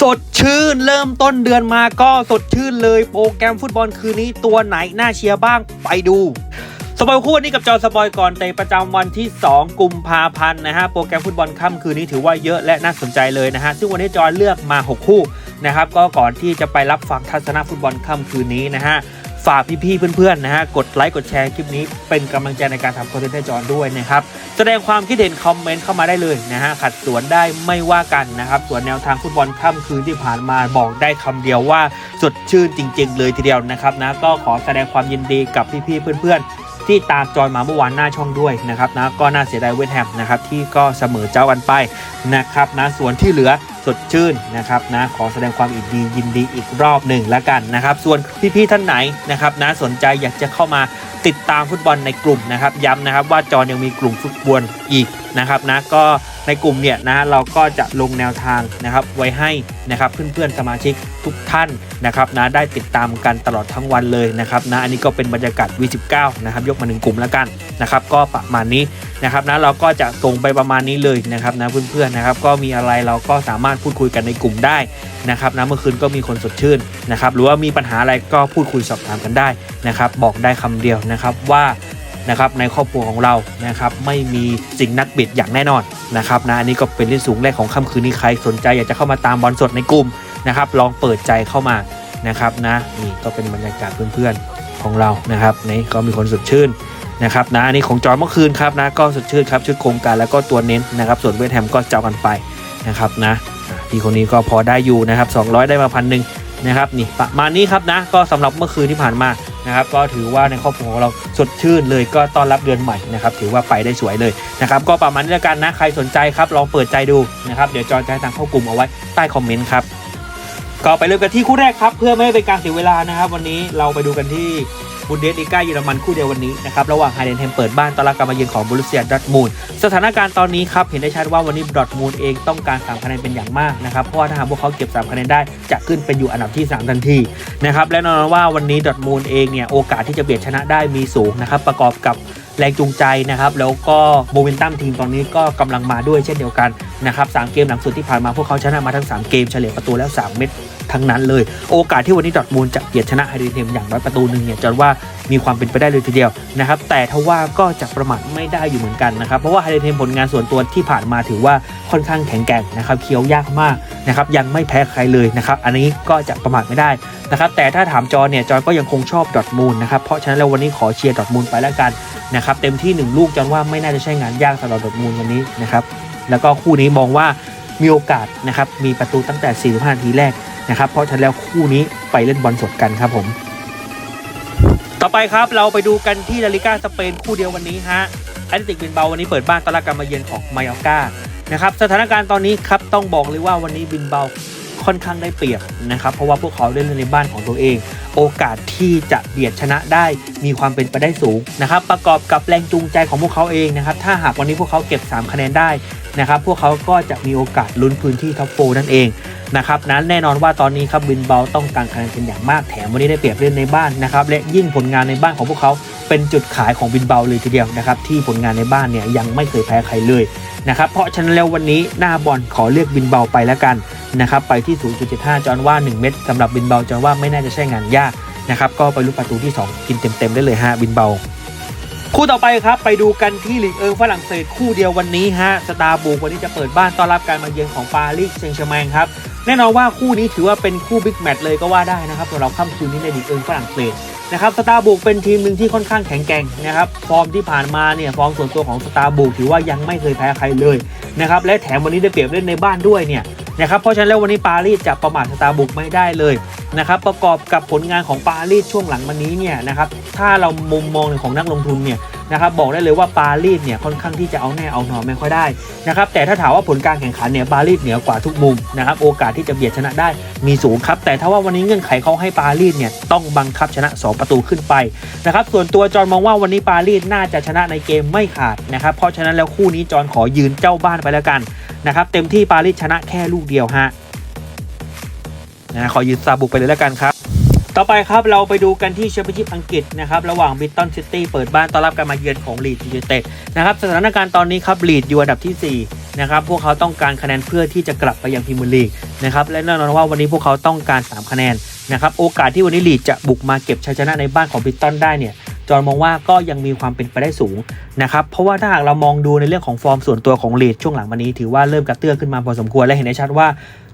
สดชื่นเริ่มต้นเดือนมาก็สดชื่นเลยโปรแกรมฟุตบอลคืนนี้ตัวไหนน่าเชียร์บ้างไปดูสปอยคู่นี้กับจอสปอยก่อนเตะประจำวันที่ 2 กุมภาพันธ์นะฮะโปรแกรมฟุตบอลค่ำคืนนี้ถือว่าเยอะและน่าสนใจเลยนะฮะซึ่งวันนี้จอยเลือกมา 6 คู่นะครับก็ก่อนที่จะไปรับฟังทัศนะฟุตบอลค่ำคืนนี้นะฮะ ฝากพี่ๆเพื่อนๆนะฮะกดไลค์กดแชร์คลิปนี้เป็นกำลังใจในการทำคอนเทนต์ให้จอยด้วยนะครับแสดงความคิดเห็นคอมเมนต์เข้ามาได้เลยนะฮะขัดสวนได้ไม่ว่ากันนะครับส่วนแนวทางฟุตบอลค่ำคืนที่ผ่านมาบอกได้คำเดียวว่าสดชื่นจริง ๆ เลยทีเดียวนะครับนะก็ขอแสดงความยินดีกับพี่ๆเพื่อนๆที่ตามจอยมาเมื่อวานหน้าช่องด้วยนะครับนะก็น่าเสียดายเวทแฮมนะครับที่ก็เสมอเจ้ากันไปนะครับนะส่วนที่เหลือ สดชื่นนะครับนะขอแสดงความอินดียินดีอีกรอบหนึ่งแล้วกันนะครับ ส่วนพี่ๆท่านไหนนะครับนะสนใจอยากจะเข้ามาติดตามฟุตบอลในกลุ่มนะครับ ย้ำนะครับว่าจอยังมีกลุ่มฟุตบอลอีกนะครับนะก็ในกลุ่มเนี่ยนะเราก็จะลงแนวทางนะครับไว้ให้นะครับเพื่อนๆสมาชิกทุกท่านนะครับนะได้ติดตามกันตลอดทั้งวันเลยนะครับนะอันนี้ก็เป็นบรรยากาศ V19 นะครับยกมาหนึ่งกลุ่มแล้วกันนะครับก็ประมาณนี้ นะครับนะเราก็จะตรงไปประมาณนี้เลยนะครับนะเพื่อนๆนะครับก็มีอะไรเราก็สามารถพูดคุยกันในกลุ่มได้นะครับนะเมื่อคืนก็มีคนสดชื่นนะครับหรือว่ามีปัญหาอะไรก็พูดคุยสอบถามกันได้นะครับบอกได้คำเดียวนะครับว่านะครับในครอบครัวของเรานะครับไม่มีสิ่งนักบิดอย่างแน่นอนนะครับนะอันนี้ก็เป็นที่สูงแรกของค่ำคืนนี้ใครสนใจอยากจะเข้ามาตามบอลสดในกลุ่มนะครับลองเปิดใจเข้ามานะครับนะนี่ก็เป็นบรรยากาศเพื่อนๆของเรานะครับนี่ก็มีคนสดชื่น นะครับนะอันนี้ของจอยเมื่อคืนครับนะก็สดชื่นครับชุดโครงการแล้วก็ตัวเน้นนะครับส่วนเวทแฮมก็เจ้ากันไปนะครับนะอะพี่คนนี้ก็พอได้อยู่นะครับ200 ได้มาพันหนึ่งนะครับนี่ประมาณนี้ครับนะก็สำหรับเมื่อคืนที่ผ่านมานะครับก็ถือว่าในครอบครัวของเราสดชื่นเลยก็ต้อนรับเดือนใหม่นะครับถือว่าไปได้สวยเลยนะครับก็ประมาณนี้แล้วกันนะใครสนใจครับลองเปิดใจดูนะครับเดี๋ยวจอยจะให้ทางเข้ากลุ่มเอาไว้ใต้คอมเมนต์ครับก็ไปเริ่มกันที่คู่แรกครับ เพื่อไม่ให้เป็นการเสียเวลานะครับ วันนี้เราไปดูกันที่ บุนเดสลีกาเยอรมันคู่เดียววันนี้นะครับระหว่างไฮเดนเทมเปิดบ้านต้อนรับการมาเยือนของบรูเซียดอร์ทมูลสถานการณ์ตอนนี้ครับเห็นได้ชัดว่าวันนี้ดอร์ทมูลเองต้องการ3คะแนนเป็นอย่างมากนะครับเพราะว่าถ้าหากพวกเขาเก็บ3คะแนนได้จะขึ้นเป็นอยู่อันดับที่ 3 ทันทีนะครับและแน่นอนว่าวันนี้ดอร์ทมูลเองเนี่ยโอกาสที่จะเบียดชนะได้มีสูงนะครับประกอบกับ แรงจูงใจนะครับแล้วก็โมเมนตัมทีมตอนนี้ก็กำลังมาด้วยเช่นเดียวกันนะครับสามเกมหลังสุดที่ผ่านมาพวกเขาชนะมาทั้ง 3 เกมเฉลี่ยประตูแล้ว 3 เม็ดทั้งนั้นเลย โอกาสที่วันนี้ดอทมูลจะเบียดชนะไฮเดนเทมอย่างน้อยประตูหนึ่งเนี่ยจนว่ามีความเป็นไปได้เลยทีเดียวนะครับแต่ทว่าก็จะประมาทไม่ได้อยู่เหมือนกันนะครับเพราะว่าไฮเดนเทมผลงานส่วนตัวที่ผ่านมาถือว่าค่อนข้างแข็งแกร่งนะครับเคี้ยวยากมากนะครับยังไม่แพ้ใครเลยนะครับอันนี้ก็จะประมาทไม่ได้นะครับแต่ถ้าถามจอเนี่ยจอยก็ยังคงชอบดอทมูลนะครับเพราะฉะนั้นแล้ววันนี้ขอเชียร์ดอทมูลไปแล้วกัน นะครับเต็มที่ 1 ลูกจอนว่าไม่น่าจะใช่งานยากสำหรับดอทมูลวันนี้นะครับแล้วก็คู่นี้มองว่ามีโอกาสนะครับมีประตูตั้งแต่ 45นาทีแรกนะครับเพราะฉะนั้นแล้วคู่นี้ไปเล่นบอลสดกันครับผมต่อไปครับเราไปดูกันที่ลาลิก้าสเปนคู่เดียววันนี้ฮะแอตติกบินเบาวันนี้เปิดบ้านต้อนรับการมาเยือนของมายอร์กานะครับสถานการณ์ตอนนี้ครับต้องบอกเลยว่าวันนี้บินเบาค่อนข้างได้เปรียบนะครับเพราะว่าพวกเขาเล่นในบ้านของตัวเอง โอกาสที่จะเบียดชนะได้มีความเป็นไปได้สูงนะครับ ประกอบกับแรงจูงใจของพวกเขาเองนะครับ ถ้าหากวันนี้พวกเขาเก็บ 3 คะแนนได้นะครับ พวกเขาก็จะมีโอกาสลุ้นพื้นที่ท็อปโฟนั่นเองนะครับ นั้นแน่นอนว่าตอนนี้ครับบินเบาต้องการคะแนนเป็นอย่างมากแถมวันนี้ได้เปรียบเล่นในบ้านนะครับ และยิ่งผลงานในบ้านของพวกเขาเป็นจุดขายของบินเบาเลยทีเดียวนะครับ ที่ผลงานในบ้านเนี่ยยังไม่เคยแพ้ใครเลยนะครับ เพราะฉะนั้นแล้ววันนี้หน้าบอลขอเลือกบินเบาไปแล้วกัน นะครับไปที่ 0.75 จอนว่า 1 เม็ดสำหรับบินเบาจอนว่าไม่น่าจะใช่งานยากนะครับก็ไปลุ้นประตูที่ 2 กินเต็มๆได้เลยฮะบินเบา คู่ต่อไปครับไปดูกันที่ลีกเอิงฝรั่งเศสคู่เดียววันนี้ฮะสตาร์บูวันนี้จะเปิดบ้านต้อนรับการมาเยือนของปารีสเซงต์แชร์แมงครับแน่นอนว่าคู่นี้ถือว่าเป็นคู่บิ๊กแมตช์เลยก็ว่าได้นะครับสำหรับค่ำคืนนี้ในลีกเอิงฝรั่งเศสนะครับสตาร์บุกเป็นทีมหนึ่งที่ค่อนข้างแข็งแกร่งนะครับฟอร์มที่ผ่านมาเนี่ยฟอร์มส่วนตัวของสตาร์บุกถือว่ายังไม่เคยแพ้ใครเลยนะครับและแถมวันนี้ได้เปรียบเล่นในบ้านด้วยเนี่ย นะครับเพราะฉะนั้นแล้ววันนี้ปารีสจะประมาทสตาร์บุกไม่ได้เลยนะครับประกอบกับผลงานของปารีสช่วงหลังมานี้เนี่ยนะครับถ้าเรามุมมองของนักลงทุนเนี่ยนะครับบอกได้เลยว่าปารีสเนี่ยค่อนข้างที่จะเอาแน่เอาหนอไม่ค่อยได้นะครับแต่ถ้าถามว่าผลการแข่งขันเนี่ยปารีสเหนือกว่าทุกมุมนะครับโอกาสที่จะเบียดชนะได้มีสูงครับแต่ถ้าว่าวันนี้เงื่อนไขเขาให้ปารีสเนี่ยต้องบังคับชนะ 2 ประตูขึ้นไปนะครับส่วนตัวจอห์นมองว่าวันนี้ปารีสน่าจะชนะในเกมไม่ขาดนะครับเพราะฉะนั้นแล้วคู่นี้จอห์นขอยืนเจ้าบ้านไปแล้วกัน นะครับเต็มที่ปารีสชนะแค่ลูกเดียวฮะนะขอยืนซาบุกไปเลยแล้วกันครับ ต่อไปครับเราไปดูกันที่แชมเปี้ยนชิพอังกฤษนะครับระหว่างบิตตันซิตี้เปิดบ้านต้อนรับการมาเยือนของลีดยูไนเต็ดนะครับสถานการณ์ตอนนี้ครับลีดอยู่อันดับที่ 4 นะครับ พวกเขาต้องการคะแนนเพื่อที่จะกลับไปยังพรีเมียร์ลีกนะครับและแน่นอนว่าวันนี้พวกเขาต้องการ 3 คะแนนนะครับโอกาสที่วันนี้ลีดจะบุกมาเก็บชัยชนะในบ้านของบิตตันได้เนี่ย จอนมองว่าก็ยังมีความเป็นไปได้สูงนะครับเพราะว่าถ้าหากเรามองดูในเรื่องของฟอร์มส่วนตัวของเลดช่วงหลังมานี้ถือว่าเริ่มกระเตื้องขึ้นมาพอสมควรและเห็นได้ชัดว่า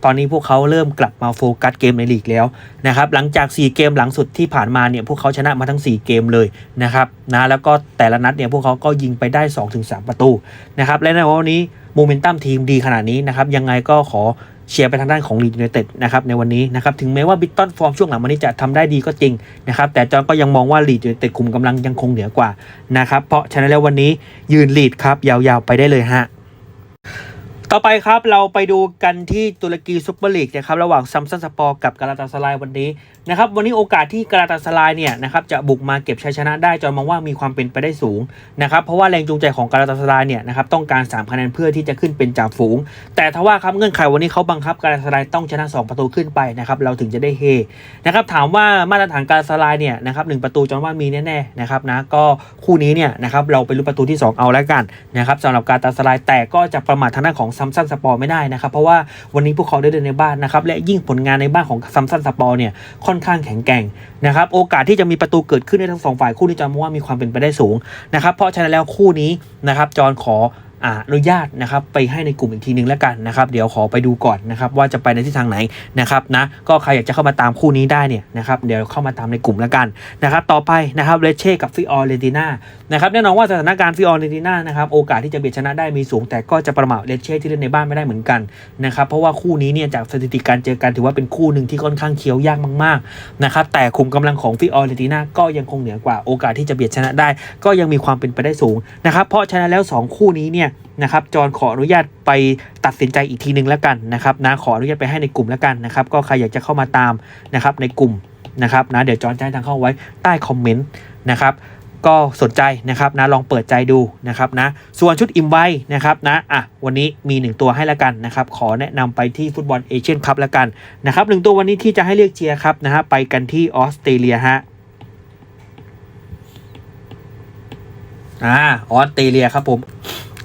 ตอนนี้พวกเขาเริ่มกลับมาโฟกัสเกมในลีกแล้วนะครับหลังจาก 4 เกมหลังสุดที่ผ่านมาเนี่ยพวกเขาชนะมาทั้ง 4 เกมเลยนะครับนะแล้วก็แต่ละนัดเนี่ยพวกเขาก็ยิงไปได้ 2-3 ประตูนะครับและในวันนี้โมเมนตัมทีมดีขนาดนี้นะครับยังไงก็ขอ เชียร์ไปทางด้านของลีดยูไนเต็ดนะครับในวันนี้นะครับถึงแม้ว่าบิตตันฟอร์มช่วงหลังมานี้จะทำได้ดีก็จริงนะครับแต่จอห์นก็ยังมองว่าลีดยูไนเต็ดคุมกำลังยังคงเหนือกว่านะครับเพราะฉะนั้นแล้ววันนี้ยืนลีดครับยาวๆไปได้เลยฮะต่อไปครับเราไปดูกันที่ตุรกีซุปเปอร์ลีกนะครับระหว่างซัมซันสปอร์กับกาลาตาสลายวันนี้ นะครับวันนี้โอกาสที่กาลาตาสลายเนี่ยนะครับจะบุกมาเก็บชัยชนะได้จอนมองว่ามีความเป็นไปได้สูงนะครับเพราะว่าแรงจูงใจของกาลาตาสลายเนี่ยนะครับต้องการ 3 คะแนนเพื่อที่จะขึ้นเป็นจ่าฝูง แต่ทว่าครับเงื่อนไขวันนี้เขาบังคับกาลาตาสลายต้องชนะ 2 ประตูขึ้นไปนะครับเราถึงจะได้เฮนะครับถามว่ามาตรฐานกาลาตาสลายเนี่ยนะครับหนึ่งประตูจอนว่ามีแน่ๆนะครับนะก็คู่นี้เนี่ยนะครับเราไปลุ้ประตูที่ 2 เอาแล้วกันนะครับสำหรับกาลาตาสลายแต่ก็จะประมาททางด้านของซัมซันสปอร์ไม่ได้นะครับเพราะว่าวันนี้พวกเขาได้เดินในบ้านนะครับและยิ่งผลงานในบ้านของซัมซันสปอร์เนี่ยค่อนข้างแข็งแกร่งนะครับโอกาสที่จะมีประตูเกิดขึ้นในทั้งสองฝ่ายคู่นี้จอนมองว่ามีความเป็นไปได้สูงนะครับเพราะฉะนั้นแล้วคู่นี้นะครับจอนขอ อนุญาตนะครับไปให้ในกลุ่มอีกทีนึงแล้วกันนะครับเดี๋ยวขอไปดูก่อนนะครับว่าจะไปในทิศทางไหนนะครับนะก็ใครอยากจะเข้ามาตามคู่นี้ได้เนี่ยนะครับเดี๋ยวเข้ามาตามในกลุ่มแล้วกันนะครับต่อไปนะครับเลเช่กับฟิออเรติน่านะครับแน่นอนว่าสถานการณ์ฟิออเรติน่านะครับโอกาสที่จะเบียดชนะได้มีสูง แต่ก็จะประมาทเลเช่ที่เล่นในบ้านไม่ได้เหมือนกันนะครับเพราะว่าคู่นี้เนี่ยจากสถิติการเจอกันถือว่าเป็นคู่หนึ่งที่ค่อนข้างเคี้ยวยากมากๆนะครับแต่คุมกำลังของฟิออเรติน่าก็ยังคงเหนือกว่าโอกาสที่จะเบียดชนะได้ ก็ยังมีความเป็นไปได้สูงนะครับเพราะฉะนั้นแล้ว 2 คู่นี้เนี่ยนะครับจอห์นขออนุญาตไปตัดสินใจอีกทีนึงแล้วกันนะครับนะขออนุญาตไปให้ในกลุ่มแล้วกันนะครับก็ใครอยากจะเข้ามาตามนะครับในกลุ่มนะครับนะเดี๋ยวจอห์นจะให้ทางเข้าไว้ใต้คอมเมนต์นะครับก็สนใจนะครับนะลองเปิดใจดูนะครับนะส่วนชุดอิมไว้นะครับนะอะวันนี้มี1ตัวให้แล้วกันนะครับขอแนะนำไปที่ฟุตบอลเอเชียนคัพแล้วกันนะครับหนึ่งตัววันนี้ที่จะให้เลือกเชียร์ครับนะฮะไปกันที่ออสเตรเลียฮะอ่าออสเตรเลียครับผม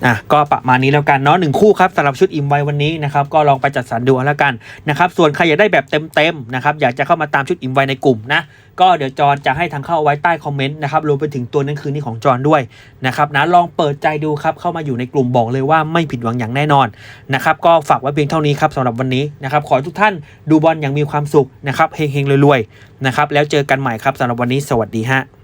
อะก็ประมาณนี้แล้วกันเนาะหนึ่งคู่ครับสำหรับชุดอิมไว้วันนี้นะครับก็ลองไปจัดสรรดูแล้วกันนะครับส่วนใครอยากได้แบบเต็มๆนะครับอยากจะเข้ามาตามชุดอิมไว้ในกลุ่มนะก็เดี๋ยวจอนจะให้ทางเข้าไว้ใต้คอมเมนต์นะครับรวมไปถึงตัวนั้นคืนนี้ของจอนด้วยนะครับนะลองเปิดใจดูครับเข้ามาอยู่ในกลุ่มบอกเลยว่าไม่ผิดหวังอย่างแน่นอนนะครับก็ฝากไว้เพียงเท่านี้ครับสำหรับวันนี้นะครับขอให้ทุกท่านดูบอลอย่างมีความสุขนะครับเฮงๆรวยๆนะครับแล้วเจอกันใหม่ครับสำหรับวันนี้สวัสดีฮะ